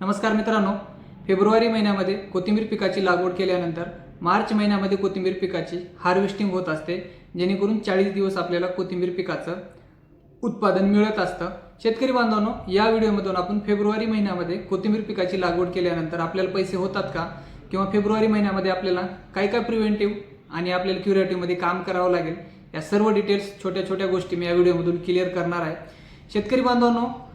नमस्कार मित्रांनो. फेब्रुवारी महिन्यामध्ये कोथिंबीर पिकाची लागवड केल्यानंतर मार्च महिन्यामध्ये कोथिंबीर पिकाची हार्वेस्टिंग होत असते. जेणेकरून चाळीस दिवस आपल्याला कोथिंबीर पिकाचं उत्पादन मिळत असतं. शेतकरी बांधवांनो या व्हिडिओमधून आपण फेब्रुवारी महिन्यामध्ये कोथिंबीर पिकाची लागवड केल्यानंतर आपल्याला पैसे होतात का? किंवा फेब्रुवारी महिन्यामध्ये आपल्याला काय काय प्रिव्हेंटिव्ह आणि आपल्याला क्युरेटिव्हमध्ये काम करावं लागेल? या सर्व डिटेल्स छोट्या छोट्या गोष्टी मी या व्हिडिओमधून क्लिअर करणार आहे. शेतकरी बांधवांनो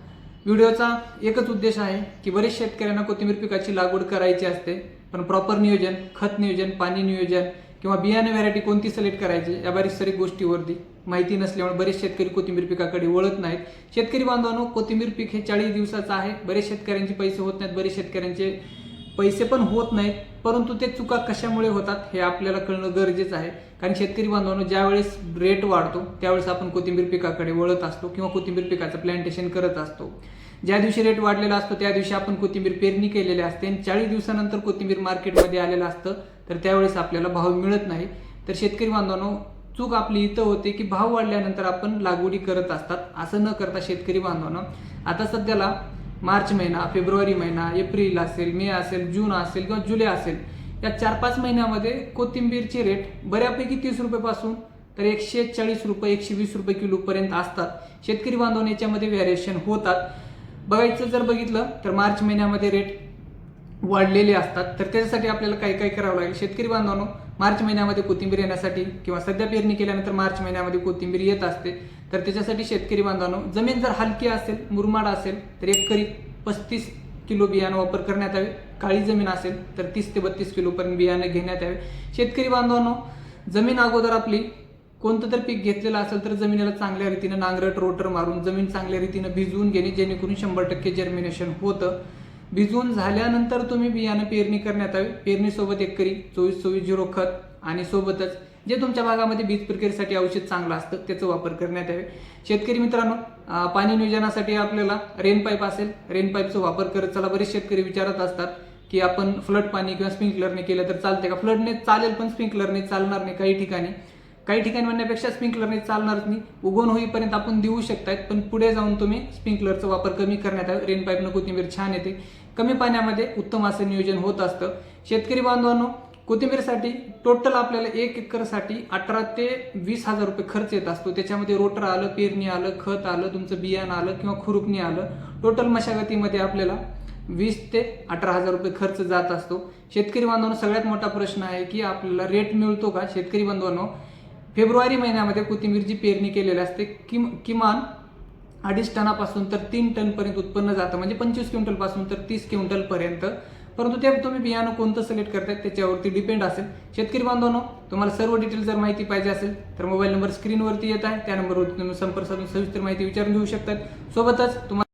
व्हिडिओचा एकच उद्देश आहे की बरेच शेतकऱ्यांना कोथिंबीर पिकाची लागवड करायची असते पण प्रॉपर नियोजन खत नियोजन पाणी नियोजन किंवा बियाणे व्हरायटी कोणती सिलेक्ट करायची या बऱ्याच सारी गोष्टीवरती माहिती नसल्यामुळे बरेच शेतकरी कोथिंबीर पिकाकडे वळत नाहीत. शेतकरी बांधवांनो कोथिंबीर पीक हे चाळीस दिवसाचं आहे. बरेच शेतकऱ्यांचे पैसे होत नाहीत. बरेच शेतकऱ्यांचे पैसे पण होत नाहीत परंतु ते चुका कशामुळे होतात हे आपल्याला कळणं गरजेचं आहे. कारण शेतकरी बांधवांनो ज्यावेळेस रेट वाढतो त्यावेळेस आपण कोथिंबीर पिकाकडे वळत असतो किंवा कोथिंबीर पिकाचं प्लांटेशन करत असतो. ज्या दिवशी रेट वाढलेला असतो त्या दिवशी आपण कोथिंबीर पेरणी केलेली असते आणि चाळीस दिवसानंतर कोथिंबीर मार्केटमध्ये आलेलं असतं तर त्यावेळेस आपल्याला भाव मिळत नाही. तर शेतकरी बांधवांनो चूक आपली इथं होते की भाव वाढल्यानंतर आपण लागवडी करत असतात असं न करता शेतकरी बांधवांना आता सध्याला मार्च महिना फेब्रुवारी महिना एप्रिल असेल मे असेल जून असेल किंवा जुलै असेल या चार पाच महिन्यामध्ये कोथिंबीरचे रेट बऱ्यापैकी तीस रुपयेपासून तर एकशे चाळीस रुपये एकशे वीस रुपये किलोपर्यंत असतात. शेतकरी बांधवांनो याच्यामध्ये व्हॅरिएशन होतात. बघायचं जर बघितलं तर मार्च महिन्यामध्ये रेट वाढलेले असतात. तर त्याच्यासाठी आपल्याला काय काय करावं लागेल? शेतकरी बांधवांनो मार्च महिन्यामध्ये कोथिंबीर येण्यासाठी किंवा सध्या पेरणी केल्यानंतर मार्च महिन्यामध्ये कोथिंबीर येत असते. तर त्याच्यासाठी शेतकरी बांधवांनो जमीन जर हलकी असेल मुरमाड असेल तर एक पस्तीस किलो बियाणं वापर करण्यात यावे. काळी जमीन असेल तर तीस ते बत्तीस किलोपर्यंत बियाणं घेण्यात यावे. शेतकरी बांधवांनो जमीन अगोदर आपली कोणतं तर पीक घेतलेलं असेल तर जमिनीला चांगल्या रीतीनं नांगरट रोटर मारून जमीन चांगल्या रीतीनं भिजवून घेणे जेणेकरून शंभर टक्के जर्मिनेशन होतं. भिजवून झाल्यानंतर तुम्ही बियाणं पेरणी करण्यात यावी. पेरणीसोबत एक करी चोवीस चोवीस झिरो खत आणि सोबतच जे तुमच्या भागामध्ये बीज प्रक्रियेसाठी औषध चांगलं असतं त्याचा वापर करण्यात यावे. शेतकरी मित्रांनो पाणी नियोजनासाठी आपल्याला रेन पाईप असेल रेन पाईपचा वापर करत चला. बरेच शेतकरी विचारत असतात की आपण फ्लड पाणी किंवा स्प्रिंकलरने केलं तर चालते का? फ्लडने चालेल पण स्प्रिंकलरने चालणार नाही काही ठिकाणी. काही ठिकाणी म्हणण्यापेक्षा स्प्रिंकलरने चालणार नाही. उगवून होईपर्यंत आपण देऊ शकतात पण पुढे जाऊन तुम्ही स्प्रिंकलरचा वापर कमी करण्यात यावा. रेन पाईपनं कोथिंबीर छान येते. कमी पाण्यामध्ये उत्तम असं नियोजन होत असतं. शेतकरी बांधवांनो कोथिंबीरसाठी टोटल आपल्याला एक एकरसाठी अठरा ते वीस हजार रुपये खर्च येत असतो. त्याच्यामध्ये रोटर आलं पेरणी आलं खत आलं तुमचं बियाणं आलं किंवा खुरुपणी आलं. टोटल मशागतीमध्ये आपल्याला वीस ते अठरा हजार रुपये खर्च जात असतो. शेतकरी बांधवांना सगळ्यात मोठा प्रश्न आहे की आपल्याला रेट मिळतो का? शेतकरी बांधवांनो फेब्रुवारी महिन्यामध्ये कोथिंबीरची पेरणी केलेली असते. किम किमान अडीच टनापासून तर तीन टनपर्यंत उत्पन्न जातं. म्हणजे पंचवीस क्विंटलपासून तर तीस क्विंटलपर्यंत परंतु ते तुम्ही बियाणं कोणतं सिलेक्ट करताय त्याच्यावरती डिपेंड असेल. शेतकरी बांधवांनो तुम्हाला सर्व डिटेल जर माहिती पाहिजे असेल तर मोबाईल नंबर स्क्रीनवरती येत आहे. त्या नंबरवरती तुम्ही संपर्क साधून सविस्तर माहिती विचारून घेऊ शकतात. सोबतच तुम्हाला